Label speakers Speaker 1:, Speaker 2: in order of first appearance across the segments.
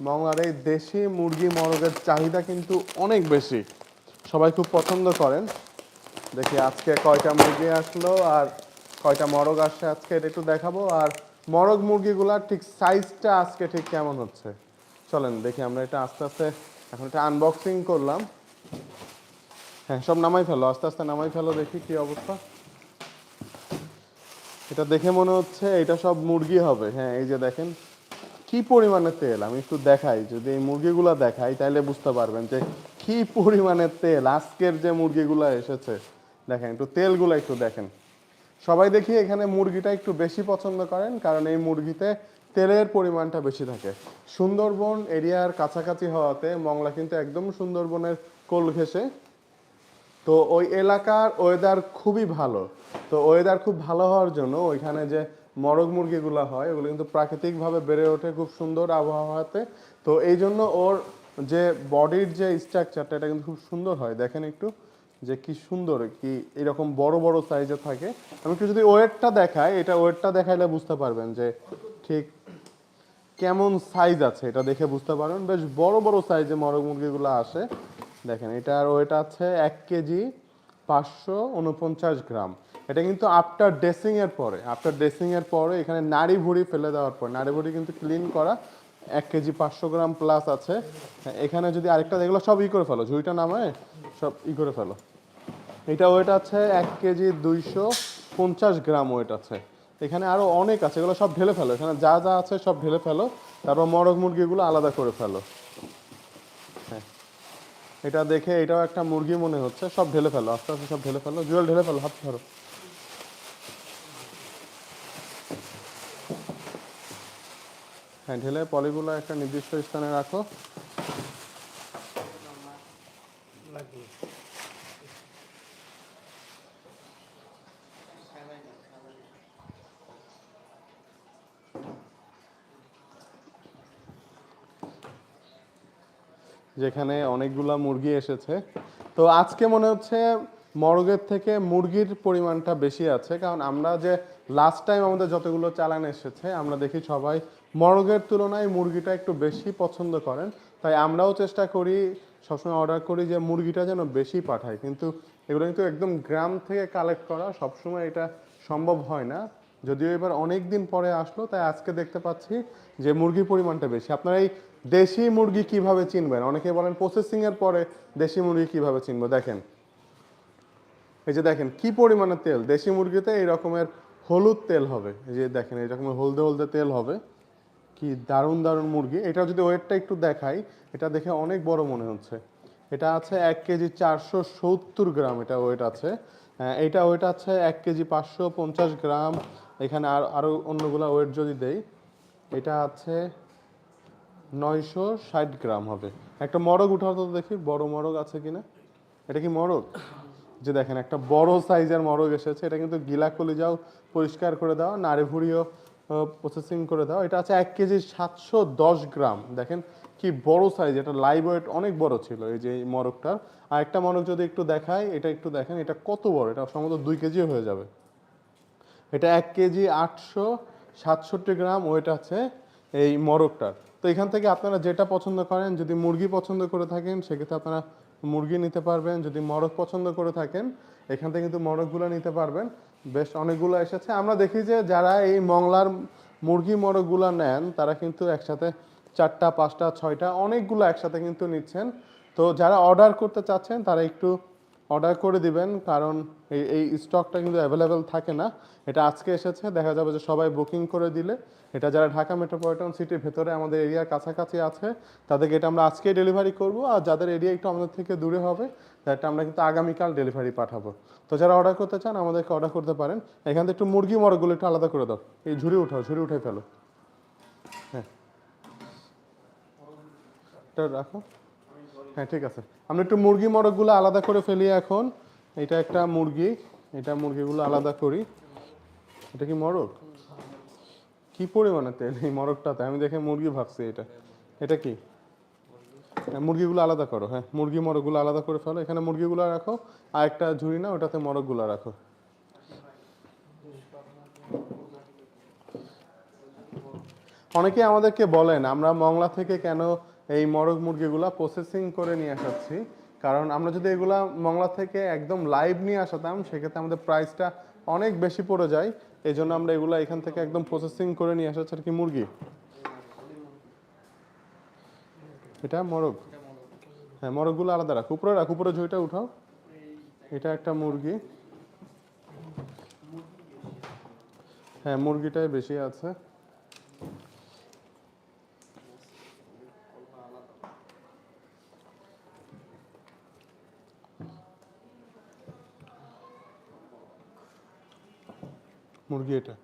Speaker 1: মংলার এই দেশি মুরগি মরগের চাহিদা কিন্তু অনেক বেশি। সবাই খুব পছন্দ করেন। দেখি আজকে কয়টা মুরগি আসলো আর কয়টা মরগ আসছে আজকে এটা একটু দেখাবো। আর মরগ মুরগিগুলার ঠিক সাইজটা আজকে ঠিক কেমন হচ্ছে? চলেন দেখি আমরা এটা আস্তে আস্তে এখন এটা আনবক্সিং করলাম। হ্যাঁ সব নামাই ফেলো, আস্তে আস্তে নামাই ফেলো দেখি কি অবস্থা। এটা দেখে মনে হচ্ছে এটা সব মুরগি হবে। হ্যাঁ এই যে দেখেন কি পরিমাণে তেল? আমি একটু দেখাই, যদি এই মুরগিগুলা দেখাই তাহলে বুঝতে পারবেন যে কি পরিমাণে তেল। আজকের যে মুরগিগুলা এসেছে, দেখেন, একটু তেলগুলো একটু দেখেন। সবাই দেখি এখানে মুরগিটা একটু বেশি পছন্দ করেন, কারণ এই মুরগিতে তেলের পরিমাণটা বেশি থাকে। সুন্দরবন এরিয়ার কাছাকাছি হওয়াতে মংলা কিন্তু একদম সুন্দরবনের কোল ঘেঁষে। তো ওই এলাকার ওয়েদার খুবই ভালো। তো ওয়েদার খুব ভালো হওয়ার জন্য ওইখানে যে মরগ মুরগিগুলো হয়, ওগুলো কিন্তু প্রাকৃতিকভাবে বেড়ে ওঠে, খুব সুন্দর আবহাওয়াতে। তো এই জন্য ওর যে বডির যে স্ট্রাকচারটা এটা কিন্তু খুব সুন্দর হয়। দেখেন একটু যে কি সুন্দর, কি এরকম বড় বড় সাইজে থাকে। আমি একটু যদি ওয়েটটা দেখাই এটা ওয়েটটা দেখাইলে বুঝতে পারবেন যে ঠিক কেমন সাইজ আছে। এটা দেখে বুঝতে পারবেন। বেশ বড় বড় সাইজে মরগ মুরগিগুলো আসে। দেখেন, এটার ওয়েট আছে এক কেজি। পাঁচশো উনপঞ্চাশ গ্রাম। এটা কিন্তু আফটার ড্রেসিং এর পরে। আফটার ড্রেসিং এর পরে এখানে নাড়ি ভুড়ি ফেলে দেওয়ার পর। নাড়ি ভুড়ি কিন্তু ক্লিন করা এক কেজি পাঁচশো গ্রাম প্লাস আছে। এখানে যদি আরেকটা দেখল সব ই করে ফেলো। ঝুড়িটা নামায়, সব ই করে ফেলো। এটা ওয়েট আছে এক কেজি দুইশো পঞ্চাশ গ্রাম ওয়েট আছে। এখানে আরও অনেক আছে, এগুলো সব ঢেলে ফেলো। এখানে যা যা আছে সব ঢেলে ফেলো। তারপর মরগ মুরগিগুলো আলাদা করে ফেলো। এটা দেখে এটাও একটা মুরগি মনে হচ্ছে। সব ঢেলে ফেলো, আস্তে আস্তে সব ঢেলে ফেলো। জুয়েল, ঢেলে ফেলো, হাত ধরো। হ্যাঁ ঢেলে পলিগুলো একটা নির্দিষ্ট স্থানে রাখো। যেখানে অনেকগুলা মুরগি এসেছে। তো আজকে মনে হচ্ছে মরগের থেকে মুরগির পরিমাণটা বেশি আছে, কারণ আমরা যে লাস্ট টাইম আমাদের যতগুলো চালান এসেছে, আমরা দেখি সবাই মরগের তুলনায় মুরগিটা একটু বেশি পছন্দ করেন। তাই আমরাও চেষ্টা করি, সবসময় অর্ডার করি যে মুরগিটা যেন বেশি পাঠায়। কিন্তু এগুলো কিন্তু একদম গ্রাম থেকে কালেক্ট করা, সবসময় এটা সম্ভব হয় না। যদিও এবার অনেক দিন পরে আসলো, তাই আজকে দেখতে পাচ্ছি যে মুরগির পরিমাণটা বেশি। আপনারা এই দেশি মুরগি কীভাবে চিনবেন? অনেকে বলেন প্রসেসিং এর পরে দেশি মুরগি কীভাবে চিনবো? দেখেন। এই যে দেখেন, কি পরিমাণে তেল? দেশি মুরগিতে এই রকমের হলুদ তেল হবে। এই যে দেখেন, এই রকমের হলদে হলদে তেল হবে। কি দারুণ দারুণ মুরগি। এটা যদি ওয়েটটা একটু দেখাই, এটা দেখে অনেক বড় মনে হচ্ছে। এটা আছে এক কেজি চারশো সত্তর গ্রাম এটা ওয়েট আছে। আহ, এটা ওয়েট আছে এক কেজি পাঁচশো পঞ্চাশ গ্রাম। এখানে আর আরও অন্যগুলা ওয়েট যদি দেই এটা আছে নয়শো ষাট গ্রাম হবে। একটা মরগ উঠাও তো দেখি বড় মরগ আছে কিনা? এটা কি মরগ? যে দেখেন একটা বড় সাইজের মরগ এসেছে। এটা কিন্তু গিলা কলিজাও পরিষ্কার করে দাও নাড়ি ভুড়িও প্রসেসিং করে দাও। এটা আছে এক কেজি সাতশো দশ গ্রাম। দেখেন কি বড় সাইজ এটা লাইভ ওয়েট অনেক বড় ছিল এই যে এই মরগটার। আর একটা মরগ যদি একটু দেখায় এটা একটু দেখেন, এটা কত বড়? এটা সম্ভবত দুই কেজি হয়ে যাবে। এটা এক কেজি আটশো সাতষট্টি গ্রাম ওয়েট আছে এই মরগটার। তো এখান থেকে আপনারা যেটা পছন্দ করেন, যদি মুরগি পছন্দ করে থাকেন, সেক্ষেত্রে আপনারা মুরগি নিতে পারবেন। যদি মরগ পছন্দ করে থাকেন, এখান থেকে কিন্তু মরগগুলো নিতে পারবেন। বেশ অনেকগুলো এসেছে। আমরা দেখি যে যারা এই মংলার মুরগি মরগগুলো নেন, তারা কিন্তু একসাথে চারটা, পাঁচটা, ছয়টা, অনেকগুলো একসাথে কিন্তু নিচ্ছেন। তো যারা অর্ডার করতে চাচ্ছেন, তারা একটু অর্ডার করে দিবেন, কারণ এই এই স্টকটা কিন্তু অ্যাভেলেবেল থাকে না। এটা আজকে এসেছে, দেখা যাবে যে সবাই বুকিং করে দিলে। এটা যারা ঢাকা মেট্রোপলিটন সিটির ভেতরে আমাদের এরিয়ার কাছাকাছি আছে, তাদেরকে এটা আমরা আজকেই ডেলিভারি করব। আর যাদের এরিয়া একটু আমাদের থেকে দূরে হবে তাদেরটা আমরা কিন্তু আগামীকাল ডেলিভারি পাঠাবো। তো যারা অর্ডার করতে চান, আমাদেরকে অর্ডার করতে পারেন। এখান থেকে একটু মুরগি মরগুলো একটু আলাদা করে দাও। এই ঝুড়ি উঠাও, ঝুড়ি উঠে ফেলো। এটা রাখো। হ্যাঁ ঠিক আছে। আমরা একটু মুরগি মরগগুলো আলাদা করে ফেলি এখন। এটা একটা মুরগি। এটা মুরগিগুলো আলাদা করি। এটা কি মরগ? কি পরিমাণে তেল এই মরগটাতে? আমি দেখে মুরগি ভাবছি এটা। এটা কি? হ্যাঁ, মুরগিগুলো আলাদা করো। হ্যাঁ মুরগি মরগগুলো আলাদা করে ফেলো। এখানে মুরগিগুলো রাখো। আর একটা ঝুড়ি না ওটাতে মরগগুলো রাখো। অনেকেই আমাদেরকে বলেন আমরা মংলা থেকে কেন এই মরগ মুরগিগুলা প্রসেসিং করে নিয়ে আসাচ্ছি। কারণ আমরা যদি এগুলা মংলা থেকে একদম লাইভ নিয়ে আসাতাম, সেক্ষেত্রে আমাদের প্রাইসটা অনেক বেশি পড়ে যায়। এই জন্য আমরা এগুলা এখান থেকে একদম প্রসেসিং করে নিয়ে আসাচ্ছি আর কি মুরগি। এটা মরগ। হ্যাঁ মরগগুলো আলাদা রাখ। উপরে রাখ, উপরে ঝুঁইটা উঠাও। এটা একটা মুরগি। হ্যাঁ মুরগিটাই বেশি আছে। মুরগি এটা।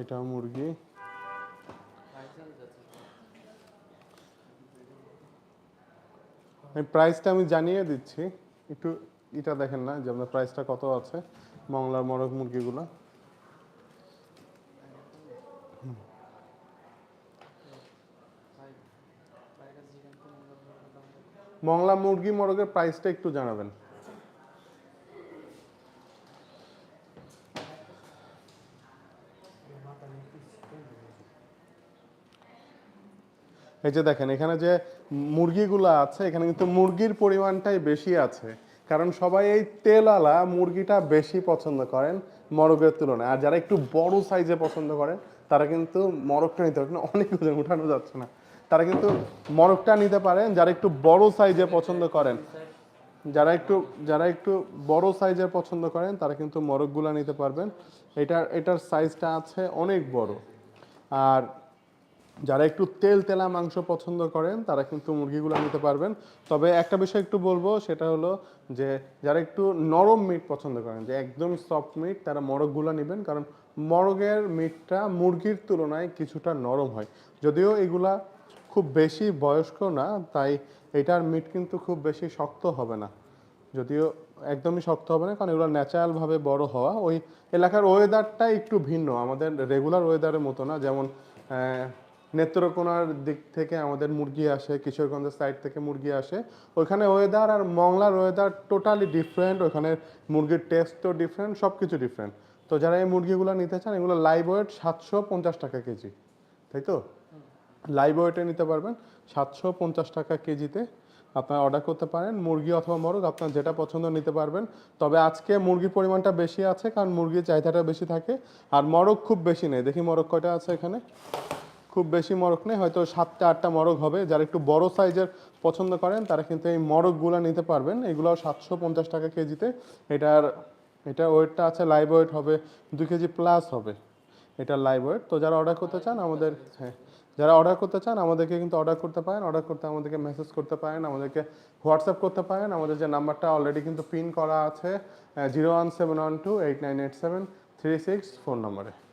Speaker 1: এটা মুরগি। প্রাইসটা আমি জানিয়ে দিচ্ছি। একটু এটা দেখেন না যে আপনার প্রাইসটা কত আছে। মংলার মরক মুরগিগুলো।
Speaker 2: ভাই ভাই কাছে জিজ্ঞাসা করুন আপনার দাম কত?
Speaker 1: মংলা মুরগি মরগের প্রাইসটা একটু জানাবেন। এই যে দেখেন, এখানে যে মুরগিগুলো আছে, এখানে কিন্তু মুরগির পরিমাণটাই বেশি আছে। কারণ সবাই এই তেলওয়ালা মুরগিটা বেশি পছন্দ করেন মরগের তুলনায়। আর যারা একটু বড় সাইজে পছন্দ করেন, তারা কিন্তু মরগটা নিতে পারেন। অনেক ওজন, উঠানো যাচ্ছে না। তারা কিন্তু মরগটা নিতে পারেন, যারা একটু বড় সাইজে পছন্দ করেন। যারা একটু যারা একটু বড় সাইজের পছন্দ করেন, তারা কিন্তু মরগগুলা নিতে পারবেন। এটার এটার সাইজটা আছে অনেক বড়। আর যারা একটু তেল তেলা মাংস পছন্দ করেন, তারা কিন্তু মুরগিগুলো নিতে পারবেন। তবে একটা বিষয় একটু বলব, সেটা হলো যে যারা একটু নরম মিট পছন্দ করেন, যে একদম সফট মিট তারা মরগগুলো নেবেন। কারণ মরগের মিটটা মুরগির তুলনায় কিছুটা নরম হয়। যদিও এগুলা খুব বেশি বয়স্ক না, তাই এটার মিট কিন্তু খুব বেশি শক্ত হবে না। যদিও একদমই শক্ত হবে না, কারণ এগুলো ন্যাচারালভাবে বড় হওয়া। ওই এলাকার ওয়েদারটা একটু ভিন্ন, আমাদের রেগুলার ওয়েদারের মতো না। যেমন নেত্রকোনার দিক থেকে আমাদের মুরগি আসে, কিশোরগঞ্জের সাইড থেকে মুরগি আসে। ওইখানে ওয়েদার আর মংলার ওয়েদার টোটালি ডিফারেন্ট ওখানে মুরগির টেস্টও ডিফারেন্ট সব কিছু ডিফারেন্ট তো যারা এই মুরগিগুলো নিতে চান, এগুলো লাইভ ওয়েট সাতশো পঞ্চাশ টাকা কেজি, তাই তো? লাইভ ওয়েটে নিতে পারবেন। সাতশো পঞ্চাশ টাকা কেজিতে আপনারা অর্ডার করতে পারেন। মুরগি অথবা মরগ আপনার যেটা পছন্দ নিতে পারবেন। তবে আজকে মুরগির পরিমাণটা বেশি আছে, কারণ মুরগির চাহিদাটা বেশি থাকে। আর মরগ খুব বেশি নেই। দেখি মরগ কয়টা আছে এখানে? খুব বেশি মরগ নেই। হয়তো সাতটা আটটা মরগ হবে। যারা একটু বড় সাইজের পছন্দ করেন, তারা কিন্তু এই মরগগুলো নিতে পারবেন। এগুলো সাতশো পঞ্চাশ টাকা কেজিতে। এটার, এটা ওয়েটটা আছে লাইভ ওয়েট হবে দুই কেজি প্লাস হবে। এটা লাইভ ওয়েট তো যারা অর্ডার করতে চান, আমাদের হ্যাঁ। যারা অর্ডার করতে চান, আমাদেরকে কিন্তু অর্ডার করতে পারেন। অর্ডার করতে আমাদেরকে মেসেজ করতে পারেন, আমাদেরকে হোয়াটসঅ্যাপ করতে পারেন। আমাদের যে নাম্বারটা অলরেডি কিন্তু পিন করা আছে zero one seven one two eight nine eight seven three six phone নম্বরে